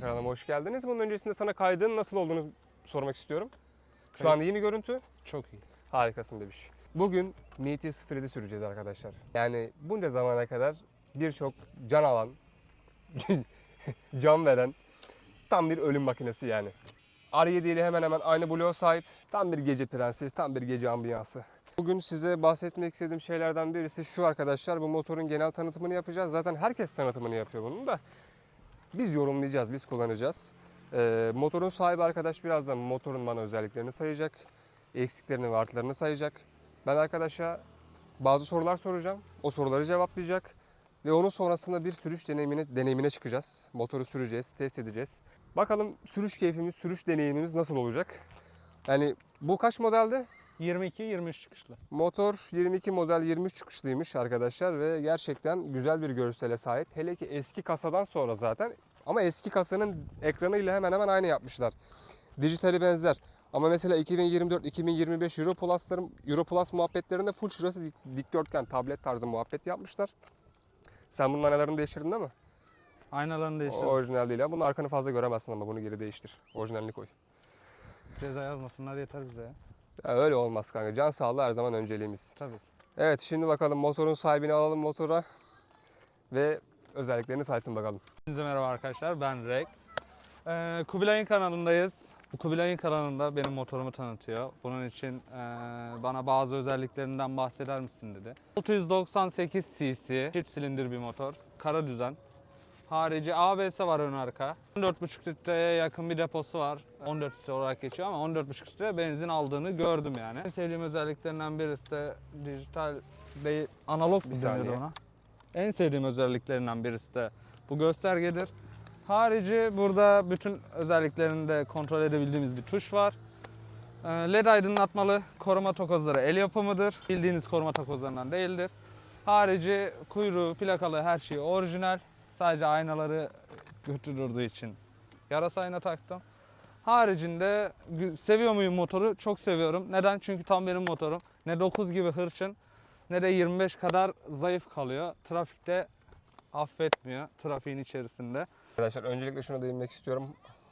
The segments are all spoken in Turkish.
Kanalıma hoş geldiniz. Bunun öncesinde sana kaydın nasıl olduğunu sormak istiyorum. Şu an iyi mi görüntü? Çok iyi. Harikasın bebiş. Bugün MT 07 süreceğiz arkadaşlar. Yani bunca zamana kadar birçok can alan, can veren tam bir ölüm makinesi yani. R7 ile hemen hemen aynı bloğa sahip. Tam bir gece prensi, tam bir gece ambiyansı. Bugün size bahsetmek istediğim şeylerden birisi şu arkadaşlar. Bu motorun genel tanıtımını yapacağız. Zaten herkes tanıtımını yapıyor bunun da. Biz yorumlayacağız, biz kullanacağız. Ee, motorun sahibi arkadaş birazdan motorun bana özelliklerini sayacak. Eksiklerini ve artılarını sayacak. Ben arkadaşa bazı sorular soracağım. O soruları cevaplayacak. Ve onun sonrasında bir sürüş deneyimine, deneyimine çıkacağız. Motoru süreceğiz, test edeceğiz. Bakalım sürüş keyfimiz, sürüş deneyimimiz nasıl olacak? Yani bu kaç modelde? 22-23 çıkışlı. Motor 22 model 23 çıkışlıymış arkadaşlar ve gerçekten güzel bir görsele sahip. Hele ki eski kasadan sonra zaten ama eski kasanın ekranıyla hemen hemen aynı yapmışlar. Dijitali benzer. Ama mesela 2024-2025 Euro Plus'ların Euro Plus muhabbetlerinde full şurası dik- dikdörtgen tablet tarzı muhabbet yapmışlar. Sen bunun aynalarını değiştirdin değil mi? Aynalarını O değiştirdim. orijinal değil ha. Bunun arkanı fazla göremezsin ama bunu geri değiştir. Orijinalini koy. Ceza yazmasınlar yeter bize ya. Ya öyle olmaz kanka. Can sağlığı her zaman önceliğimiz. Tabii. Evet şimdi bakalım motorun sahibini alalım motora ve özelliklerini saysın bakalım. Hepinize merhaba arkadaşlar ben Rek. Ee, Kubilay'ın kanalındayız. Bu Kubilay'ın kanalında benim motorumu tanıtıyor. Bunun için ee, bana bazı özelliklerinden bahseder misin dedi. 698 cc, çift silindir bir motor, kara düzen. Harici ABS var ön arka. 14,5 litreye yakın bir deposu var. 14 litre olarak geçiyor ama 14,5 litre benzin aldığını gördüm yani. En sevdiğim özelliklerinden birisi de dijital değil, analog Bir saniye. ona? En sevdiğim özelliklerinden birisi de bu göstergedir. Harici burada bütün özelliklerini de kontrol edebildiğimiz bir tuş var. Ee, LED aydınlatmalı koruma takozları el yapımıdır. Bildiğiniz koruma takozlarından değildir. Harici kuyruğu, plakalı her şey orijinal. Sadece aynaları kötü durduğu için yarasa ayna taktım. Haricinde seviyor muyum motoru? Çok seviyorum. Neden? Çünkü tam benim motorum. Ne 9 gibi hırçın ne de 25 kadar zayıf kalıyor. Trafikte affetmiyor trafiğin içerisinde. Arkadaşlar öncelikle şuna değinmek istiyorum.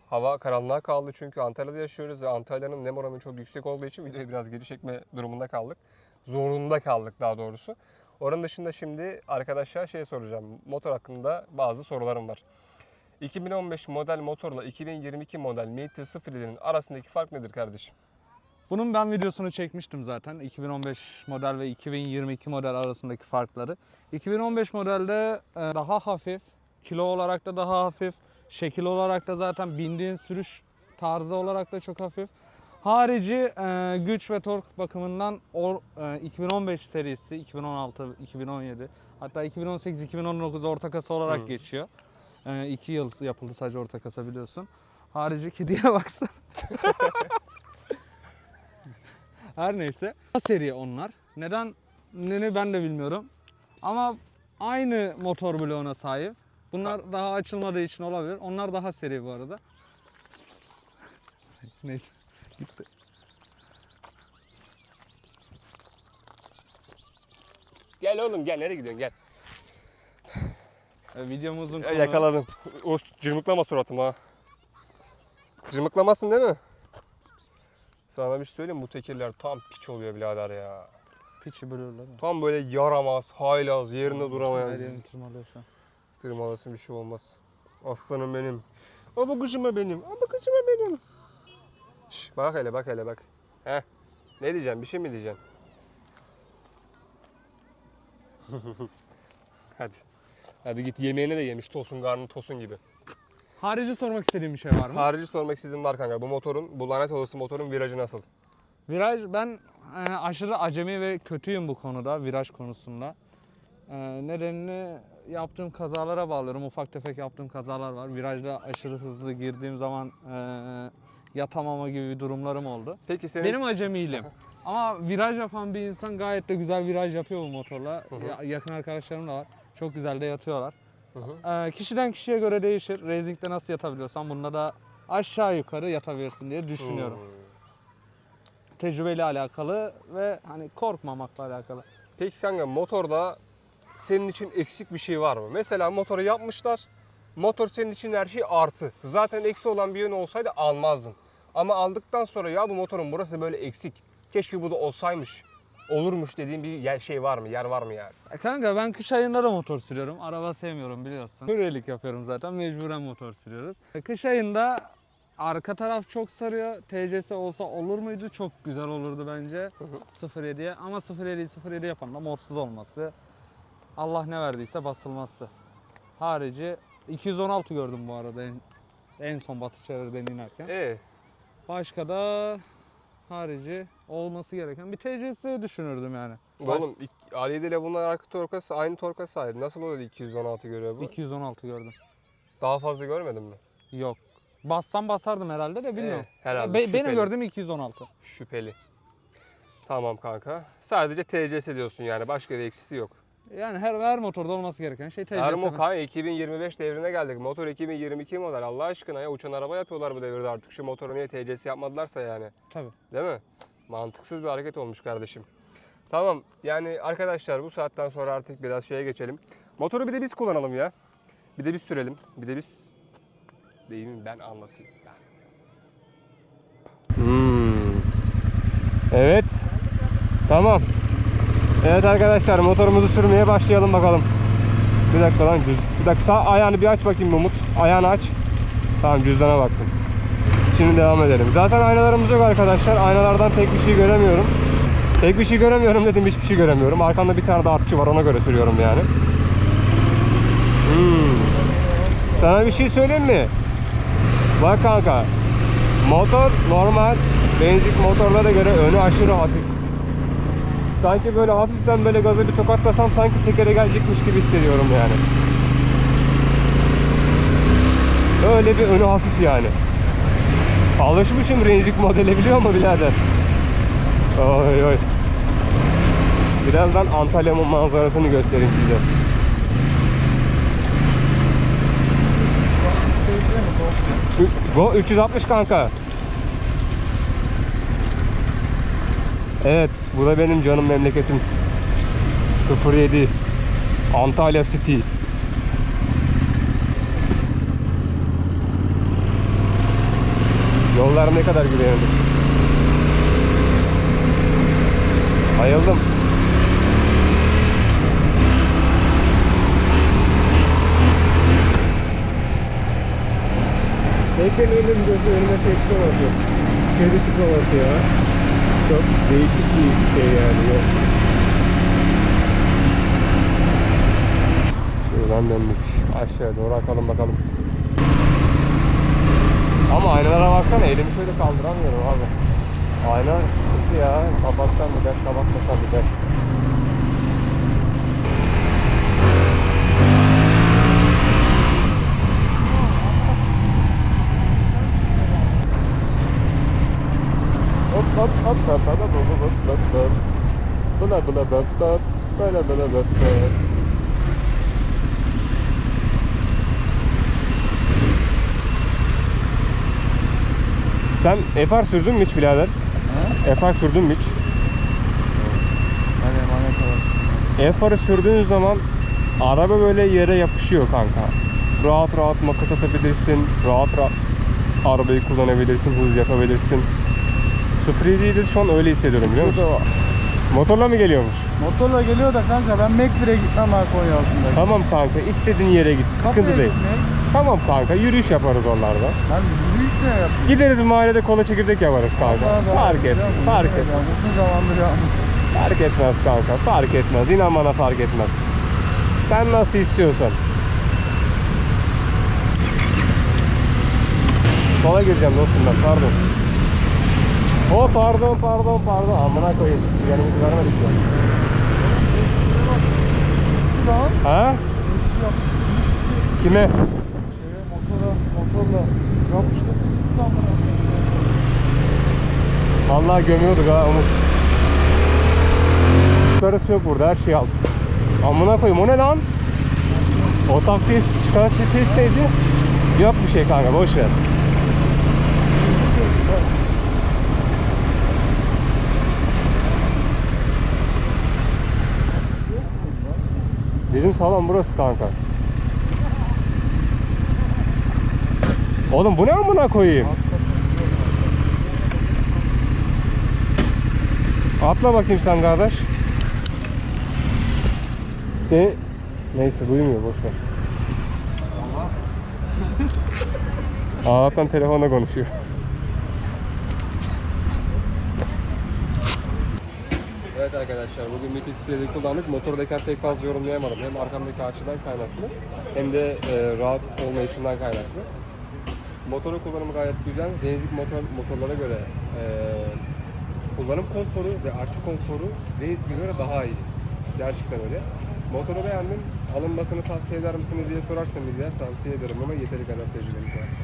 Hava karanlığa kaldı çünkü Antalya'da yaşıyoruz ve Antalya'nın nem oranı çok yüksek olduğu için videoyu biraz geri çekme durumunda kaldık. Zorunda kaldık daha doğrusu. Onun dışında şimdi arkadaşlar şey soracağım. Motor hakkında bazı sorularım var. 2015 model motorla 2022 model MT-07'nin arasındaki fark nedir kardeşim? Bunun ben videosunu çekmiştim zaten. 2015 model ve 2022 model arasındaki farkları. 2015 modelde e, daha hafif, kilo olarak da daha hafif, şekil olarak da zaten bindiğin sürüş tarzı olarak da çok hafif. Harici e, güç ve tork bakımından or, e, 2015 serisi, 2016, 2017 hatta 2018-2019 orta kasa olarak Hı. geçiyor. 2 yıl yapıldı sadece orta kasa biliyorsun. Harici kediye baksana. Her neyse. Seri onlar. Neden ne ben de bilmiyorum. Ama aynı motor bloğuna sahip. Bunlar daha açılmadığı için olabilir. Onlar daha seri bu arada. Neyse. Gel oğlum gel nereye gidiyorsun gel. E, Videomuzun konu- Yakaladım. O cırmıklama suratımı ha. Cırmıklamasın değil mi? Sana bir şey söyleyeyim bu tekirler tam piç oluyor birader ya. Piçi bölüyorlar. ya. Tam böyle yaramaz, haylaz, yerinde duramayan. Her yerini tırmalıyor şu an. Tırmalasın bir şey olmaz. Aslanım benim. Kızıma benim. Kızıma benim. Şş, bak hele bak hele bak. He. Ne diyeceğim? Bir şey mi diyeceksin? Hadi. Hadi git yemeğini de yemiş. Tosun karnı tosun gibi. Harici sormak istediğim bir şey var mı? Harici sormak istediğim var kanka. Bu motorun, bu lanet olası motorun virajı nasıl? Viraj ben e, aşırı acemi ve kötüyüm bu konuda viraj konusunda. E, nedenini yaptığım kazalara bağlıyorum. Ufak tefek yaptığım kazalar var. Virajda aşırı hızlı girdiğim zaman e, yatamama gibi durumlarım oldu. Peki senin... Benim acemiliğim. Ama viraj yapan bir insan gayet de güzel viraj yapıyor bu motorla. hı. Ya- yakın arkadaşlarım da var. Çok güzel de yatıyorlar. Hı hı. E, kişiden kişiye göre değişir. Racing'de nasıl yatabiliyorsan bunda da aşağı yukarı yatabilirsin diye düşünüyorum Hmm. tecrübeyle alakalı ve hani korkmamakla alakalı. Peki kanka motorda senin için eksik bir şey var mı? Mesela motoru yapmışlar. Motor senin için her şey artı. Zaten eksi olan bir yön olsaydı almazdın. Ama aldıktan sonra ya bu motorun burası böyle eksik. Keşke bu da olsaymış. Olurmuş dediğin bir şey var mı? Yer var mı yani? E Kanka ben kış ayında da motor sürüyorum. Araba sevmiyorum biliyorsun. Hüryelik yapıyorum zaten. Mecburen motor sürüyoruz. E, Kış ayında arka taraf çok sarıyor. TCS olsa olur muydu? Çok güzel olurdu bence. 07'ye. Ama 07'yi 07 yapan da morsuz olması. Allah ne verdiyse basılması. Harici 216 gördüm bu arada en, en son batı çevreden inerken. Ee, Başka da harici olması gereken bir TCS düşünürdüm yani. Baş- oğlum ilk- Ali ile bunlar arka torka aynı torka sahip. Nasıl oluyor da 216 görüyor bu? 216 gördüm. Daha fazla görmedin mi? Yok. Bassam basardım herhalde de bilmiyorum. Ee, herhalde, Be- benim gördüğüm 216. Şüpheli. Tamam kanka. Sadece TCS diyorsun yani. Başka bir eksisi yok. Yani her her motorda olması gereken şey TCS. Ermo kanka 2025 devrine geldik. Motor 2022 model. Allah aşkına ya uçan araba yapıyorlar bu devirde artık. Şu motoru niye TCS yapmadılarsa yani. Tabii. Değil mi? Mantıksız bir hareket olmuş kardeşim. Tamam yani arkadaşlar bu saatten sonra artık biraz şeye geçelim. Motoru bir de biz kullanalım ya. Bir de biz sürelim. Bir de biz değil mi ben anlatayım. Hmm. Evet. Tamam. Evet arkadaşlar motorumuzu sürmeye başlayalım bakalım. Bir dakika lan cüz. Bir dakika sağ ayağını bir aç bakayım Umut. Ayağını aç. Tamam cüzdana baktım. Şimdi devam edelim. Zaten aynalarımız yok arkadaşlar. Aynalardan pek bir şey göremiyorum. Pek bir şey göremiyorum dedim hiçbir şey göremiyorum. Arkamda bir tane de artçı var ona göre sürüyorum yani. Hmm. Sana bir şey söyleyeyim mi? Bak kanka. Motor normal benzin motorlara göre önü aşırı hafif. Sanki böyle hafiften böyle gazı bir tokatlasam sanki tekere gelecekmiş gibi hissediyorum yani. Öyle bir önü hafif yani. Alışmışım Renzik modeli biliyor musun birader? Oy oy. Birazdan Antalya'nın manzarasını göstereyim size. Go 360 kanka. Evet, bu da benim canım memleketim. 07 Antalya City. Yollar ne kadar güvenli. Bayıldım. Tekerlerin gözü önüme seçti olası. Şerit olası ya. Çok değişik bir şey yani. Yok. Şuradan döndük. Aşağı doğru akalım bakalım. Ama aynalara baksana elimi şöyle kaldıramıyorum abi. Ayna sıkıntı ya. Kapatsam bir dert, kapatmasam bir dert. Sen FR sürdün mü hiç birader? FR sürdün mü hiç? Hani emanet. FR'ı sürdüğün zaman araba böyle yere yapışıyor kanka. Rahat rahat makas atabilirsin, rahat rahat arabayı kullanabilirsin, hız yapabilirsin. 07'de şu an öyle hissediyorum biliyor musun? Motorla mı geliyormuş? Motorla geliyor da kanka ben Mekbir'e gitmem ha Konya altında. Tamam kanka istediğin yere git, sıkıntı değil. Tamam kanka yürüyüş yaparız onlarda. Ben yürüyüş ne yapayım? Gideriz mahallede kola çekirdek yaparız kanka. Fark et, fark et. Uzun zamandır yapmış. Fark etmez kanka, fark etmez. İnan bana fark etmez. Sen nasıl istiyorsan. Sola gireceğim dostum ben, pardon. O pardon, pardon, pardon. Amına koyayım. Sigaramızı vermedik ya. Ha? Kime? şeye motora, motorla yapıştı. Tam Vallahi gömüyorduk ha Umut. Yukarısı yok burada, her şey alt. Amına koyayım, o ne lan? O taktiği çıkan ses neydi? Yok bir şey kanka, boş ver. Bizim salon burası kanka. Oğlum bu ne amına koyayım? Atla bakayım sen kardeş. Seni... Neyse duymuyor boş ver. Allah'tan telefonla konuşuyor. Evet arkadaşlar bugün Metis Free'de kullandık. Motordayken pek fazla yorumlayamadım. Hem arkamdaki açıdan kaynaklı hem de e, rahat olmayışından kaynaklı. Motoru kullanımı gayet güzel. Denizlik motor, motorlara göre e, kullanım konforu ve artçı konforu Denizlik'e göre daha iyi. Gerçekten öyle. Motoru beğendim. Alınmasını tavsiye eder misiniz diye sorarsanız ya tavsiye ederim ama yeteri kadar tecrübeniz varsa.